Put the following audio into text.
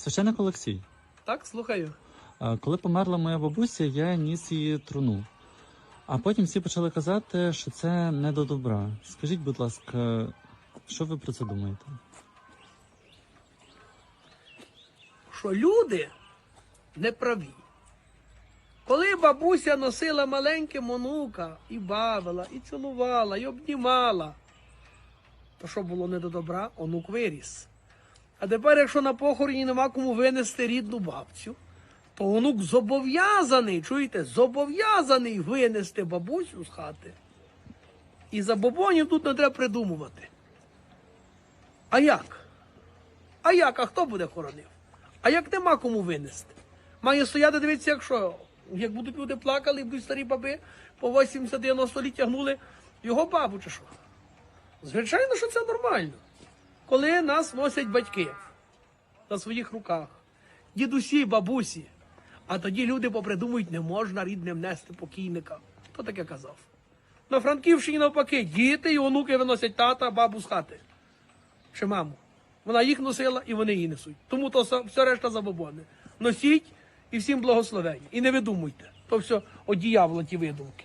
Священик Олексій, Так, слухаю. коли померла моя бабуся, я ніс її труну. А потім всі почали казати, що це не до добра. Скажіть, будь ласка, що ви про це думаєте? Що люди не праві. Коли бабуся носила маленьким онука і бавила, і цілувала, і обнімала, то що було не до добра, онук виріс. А тепер, якщо на похороні нема кому винести рідну бабцю, то онук зобов'язаний, чуєте, зобов'язаний винести бабусю з хати. І забобонів тут не треба придумувати. А як? А як? А хто буде хоронив? А як нема кому винести? Має стояти, дивіться, якщо. Як будуть люди плакали, будуть старі баби по 80-90 літ тягнули його бабу чи що? Звичайно, що це нормально. Коли нас носять батьки на своїх руках, дідусі, бабусі, а тоді люди попридумують, не можна рідним нести покійника. Хто таке казав? На Франківщині навпаки, діти і онуки виносять тата, бабу з хати чи маму. Вона їх носила і вони її несуть. Тому то все, решта забобони. Носіть і всім благословення. І не видумуйте. То все одіявло ті видумки.